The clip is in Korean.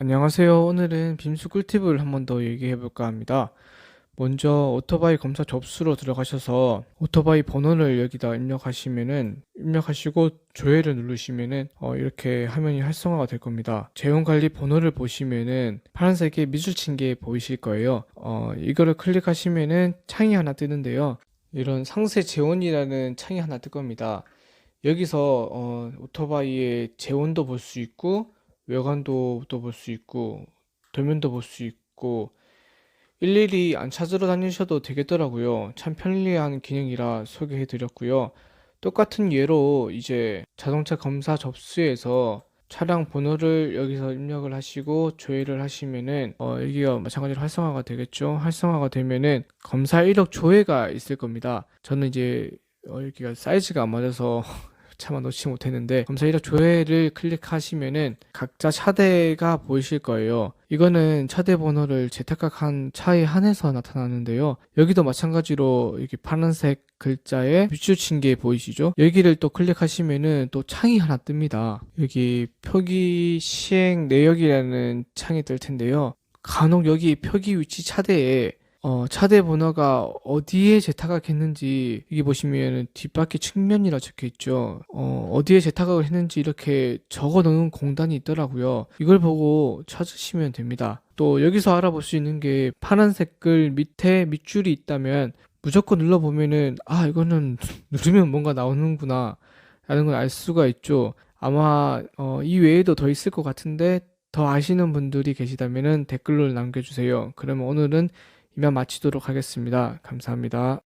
안녕하세요. 오늘은 빔수 꿀팁을 한 번 더 얘기해 볼까 합니다. 먼저 오토바이 검사 접수로 들어가셔서 오토바이 번호를 여기다 입력하시면은 입력하시고 조회를 누르시면은 어, 이렇게 화면이 활성화가 될 겁니다. 재원 관리 번호를 보시면은 파란색의 미술 친 게 보이실 거예요. 어, 이거를 클릭하시면은 창이 하나 뜨는데요. 이런 상세 재원이라는 창이 하나 뜰 겁니다. 여기서 어, 오토바이의 재원도 볼 수 있고 외관도 또볼수 있고 도면도 볼 수 있고 일일이 안 찾으러 다니셔도 되겠더라고요. 참 편리한 기능이라 소개해 드렸고요. 똑같은 예로 이제 자동차 검사 접수에서 차량 번호를 여기서 입력을 하시고 조회를 하시면은 어 여기가 마찬가지로 활성화가 되겠죠. 활성화가 되면은 검사 이력 조회가 있을 겁니다. 저는 이제 어 여기가 사이즈가 안 맞아서 차마 넣지 못했는데 검사 이력 조회를 클릭하시면은 각자 차대가 보이실 거예요. 이거는 차대 번호를 재택각한 차에 한해서 나타나는데요. 여기도 마찬가지로 이렇게 파란색 글자에 밑줄친 게 보이시죠? 여기를 또 클릭하시면은 또 창이 하나 뜹니다. 여기 표기 시행 내역이라는 창이 뜰 텐데요. 간혹 여기 표기 위치 차대에 어, 차대 번호가 어디에 재타각 했는지, 여기 보시면 뒷바퀴 측면이라 적혀 있죠. 어, 어디에 재타각을 했는지 이렇게 적어 놓은 공단이 있더라고요. 이걸 보고 찾으시면 됩니다. 또 여기서 알아볼 수 있는 게 파란색 글 밑에 밑줄이 있다면 무조건 눌러보면은, 아, 이거는 누르면 뭔가 나오는구나. 라는 걸 알 수가 있죠. 아마, 어, 이 외에도 더 있을 것 같은데, 더 아시는 분들이 계시다면은 댓글로 남겨주세요. 그러면 오늘은 이만 마치도록 하겠습니다. 감사합니다.